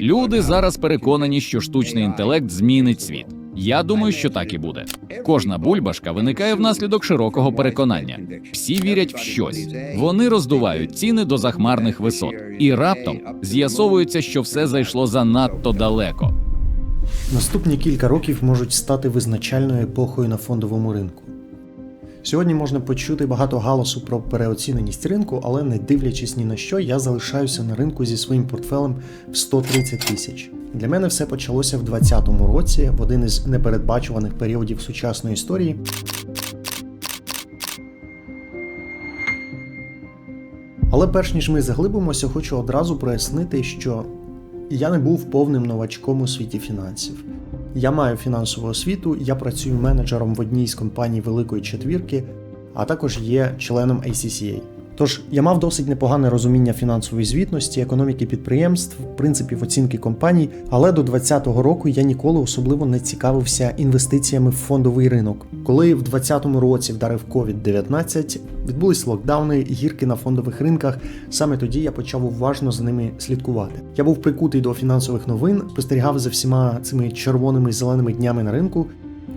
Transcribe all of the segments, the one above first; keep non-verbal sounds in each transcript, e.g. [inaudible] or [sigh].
Люди зараз переконані, що штучний інтелект змінить світ. Я думаю, що так і буде. Кожна бульбашка виникає внаслідок широкого переконання. Всі вірять в щось. Вони роздувають ціни до захмарних висот, і раптом з'ясовується, що все зайшло занадто далеко. Наступні кілька років можуть стати визначальною епохою на фондовому ринку. Сьогодні можна почути багато галасу про переоціненість ринку, але не дивлячись ні на що, я залишаюся на ринку зі своїм портфелем в 130 тисяч. Для мене все почалося в 2020 році, в один із непередбачуваних періодів сучасної історії. Але перш ніж ми заглибимося, хочу одразу прояснити, що я не був повним новачком у світі фінансів. Я маю фінансову освіту, я працюю менеджером в одній з компаній Великої Четвірки, а також є членом ACCA. Тож я мав досить непогане розуміння фінансової звітності, економіки підприємств, принципів оцінки компаній, але до 2020 року я ніколи особливо не цікавився інвестиціями в фондовий ринок. Коли в 2020 році вдарив COVID-19, відбулись локдауни, гірки на фондових ринках. Саме тоді я почав уважно за ними слідкувати. Я був прикутий до фінансових новин, спостерігав за всіма цими червоними зеленими днями на ринку,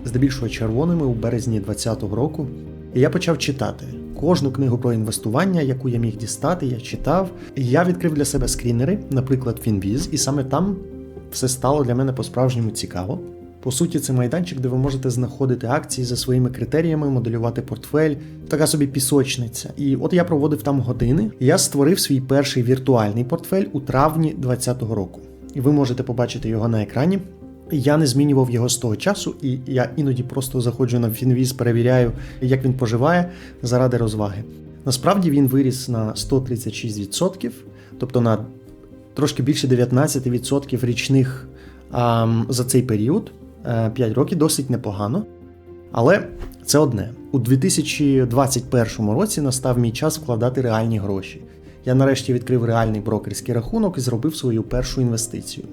здебільшого червоними у березні 2020 року. І я почав читати. Кожну книгу про інвестування, яку я міг дістати, я читав. Я відкрив для себе скрінери, наприклад, Finviz, і саме там все стало для мене по-справжньому цікаво. По суті, це майданчик, де ви можете знаходити акції за своїми критеріями, моделювати портфель, така собі пісочниця. І от я проводив там години. Я створив свій перший віртуальний портфель у травні 2020 року. І ви можете побачити його на екрані. Я не змінював його з того часу, і я іноді просто заходжу на Фінвіз, перевіряю, як він поживає заради розваги. Насправді він виріс на 136%, тобто на трошки більше 19% річних за цей період. 5 років досить непогано. Але це одне. У 2021 році настав мій час вкладати реальні гроші. Я нарешті відкрив реальний брокерський рахунок і зробив свою першу інвестицію.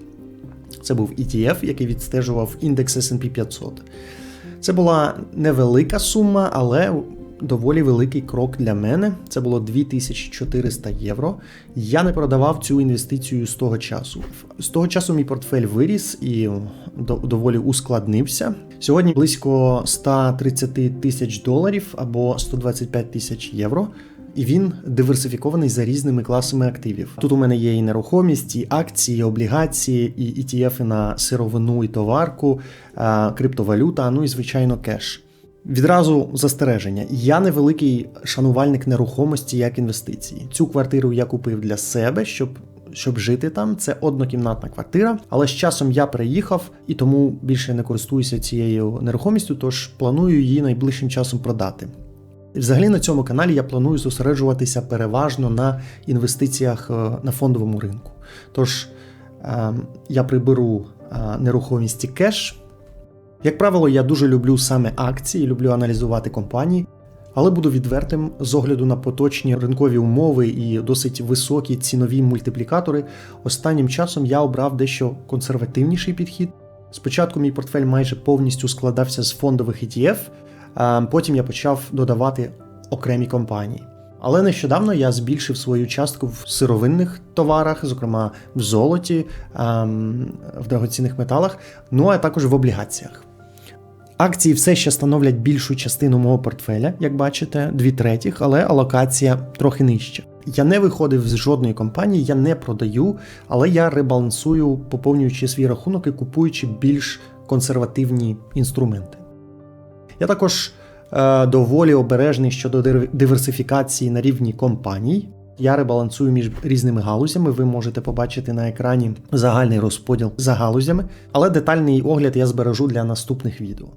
Це був ETF, який відстежував індекс SP 500. Це була невелика сума, але доволі великий крок для мене. Це було 2400 євро. Я не продавав цю інвестицію з того часу. З того часу мій портфель виріс і доволі ускладнився. Сьогодні близько 130 тисяч доларів або 125 тисяч євро і він диверсифікований за різними класами активів. Тут у мене є і нерухомість, і акції, і облігації, і ETF на сировину і товарку, криптовалюта, ну і звичайно кеш. Відразу застереження. Я невеликий шанувальник нерухомості як інвестиції. Цю квартиру я купив для себе, щоб. Щоб жити там, це однокімнатна квартира, але з часом я приїхав і тому більше не користуюся цією нерухомістю, тож планую її найближчим часом продати. Взагалі на цьому каналі я планую зосереджуватися переважно на інвестиціях е, на фондовому ринку. Тож е, я приберу е, нерухомість і кеш. Як правило, я дуже люблю саме акції, люблю аналізувати компанії, але буду відвертим з огляду на поточні ринкові умови і досить високі цінові мультиплікатори. Останнім часом я обрав дещо консервативніший підхід. Спочатку мій портфель майже повністю складався з фондових ETF. Потім я почав додавати окремі компанії. Але нещодавно я збільшив свою частку в сировинних товарах, зокрема в золоті, в драгоцінних металах, ну а також в облігаціях. Акції все ще становлять більшу частину мого портфеля, як бачите, дві третіх, але алокація трохи нижча. Я не виходив з жодної компанії, я не продаю, але я ребалансую, поповнюючи свій рахунок і купуючи більш консервативні інструменти. Я також е, доволі обережний щодо диверсифікації на рівні компаній. Я ребалансую між різними галузями. Ви можете побачити на екрані загальний розподіл за галузями, але детальний огляд я збережу для наступних відео.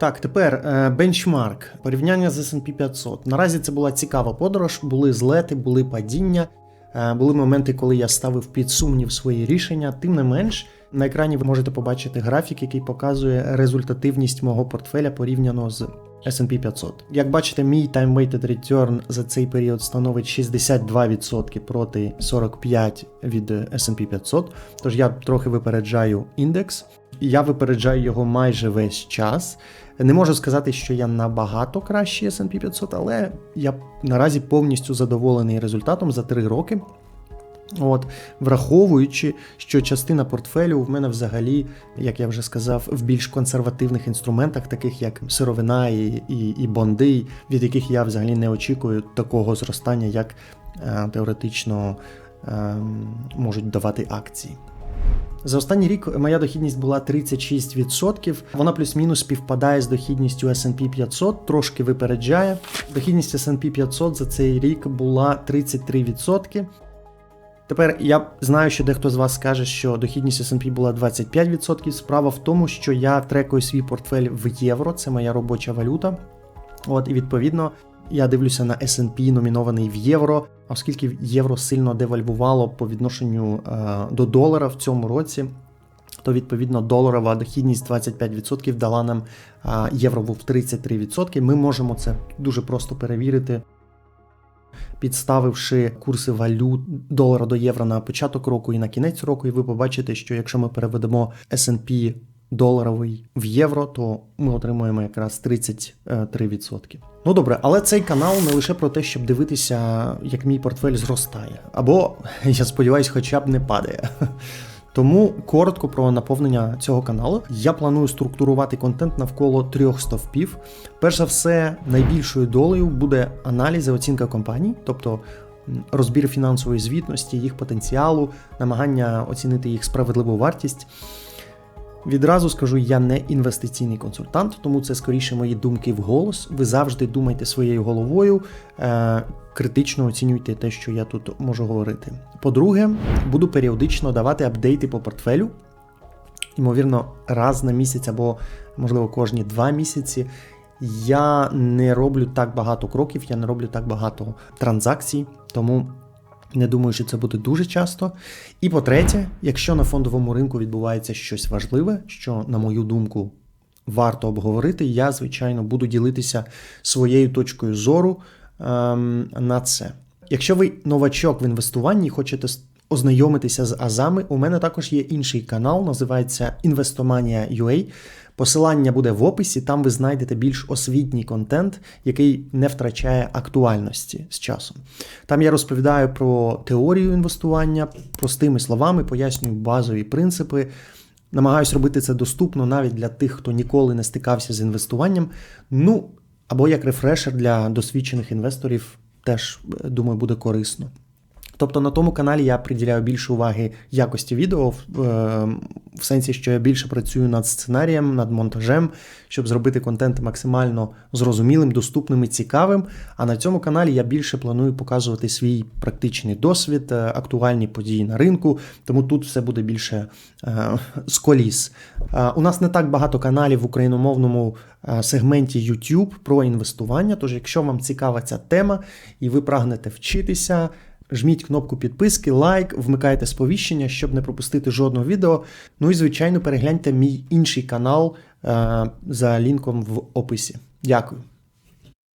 Так, тепер е, бенчмарк, порівняння з SP 500. Наразі це була цікава подорож, були злети, були падіння, були моменти, коли я ставив під сумнів свої рішення. Тим не менш, на екрані ви можете побачити графік, який показує результативність мого портфеля порівняно з S&P 500. Як бачите, мій time-weighted return за цей період становить 62% проти 45% від S&P 500, тож я трохи випереджаю індекс. Я випереджаю його майже весь час. Не можу сказати, що я набагато кращий S&P 500, але я наразі повністю задоволений результатом за 3 роки. От, враховуючи, що частина портфелю в мене взагалі, як я вже сказав, в більш консервативних інструментах, таких як сировина і, і, і бонди, від яких я взагалі не очікую такого зростання, як е, теоретично е, можуть давати акції. За останній рік моя дохідність була 36%. Вона плюс-мінус співпадає з дохідністю S&P 500, трошки випереджає. Дохідність S&P 500 за цей рік була 33%. Тепер я знаю, що дехто з вас скаже, що дохідність S&P була 25%. Справа в тому, що я трекую свій портфель в євро, це моя робоча валюта. От, і відповідно я дивлюся на S&P номінований в євро, оскільки євро сильно девальвувало по відношенню е, до долара в цьому році, то відповідно доларова дохідність 25% дала нам а євро був 33%. Ми можемо це дуже просто перевірити. Підставивши курси валют долара до євро на початок року і на кінець року, і ви побачите, що якщо ми переведемо S&P доларовий в євро, то ми отримуємо якраз 33%. Ну добре, але цей канал не лише про те, щоб дивитися, як мій портфель зростає, або [laughs] я сподіваюся, хоча б не падає. [laughs] Тому коротко про наповнення цього каналу. Я планую структурувати контент навколо трьох стовпів. Перш за все, найбільшою долею буде аналіз і оцінка компаній, тобто розбір фінансової звітності, їх потенціалу, намагання оцінити їх справедливу вартість. Відразу скажу, я не інвестиційний консультант, тому це скоріше мої думки вголос. Ви завжди думайте своєю головою, е, критично оцінюйте те, що я тут можу говорити. По-друге, буду періодично давати апдейти по портфелю. Ймовірно, раз на місяць або, можливо, кожні два місяці. Я не роблю так багато кроків, я не роблю так багато транзакцій, тому не думаю, що це буде дуже часто. І по-третє, якщо на фондовому ринку відбувається щось важливе, що, на мою думку, варто обговорити, я, звичайно, буду ділитися своєю точкою зору ем, на це. Якщо ви новачок в інвестуванні і хочете ознайомитися з азами, у мене також є інший канал, називається Investomania.ua. Посилання буде в описі, там ви знайдете більш освітній контент, який не втрачає актуальності з часом. Там я розповідаю про теорію інвестування простими словами, пояснюю базові принципи. Намагаюсь робити це доступно навіть для тих, хто ніколи не стикався з інвестуванням. Ну, або як рефрешер для досвідчених інвесторів, теж е, думаю, буде корисно. Тобто на тому каналі я приділяю більше уваги якості відео, в, е, в сенсі, що я більше працюю над сценарієм, над монтажем, щоб зробити контент максимально зрозумілим, доступним і цікавим. А на цьому каналі я більше планую показувати свій практичний досвід, е, актуальні події на ринку, тому тут все буде більше е, з коліс. У нас не так багато каналів в україномовному сегменті YouTube про інвестування. Тож, якщо вам цікава ця тема і ви прагнете вчитися. Жміть кнопку підписки, лайк, вмикайте сповіщення, щоб не пропустити жодного відео. Ну і, звичайно, перегляньте мій інший канал е, за лінком в описі. Дякую.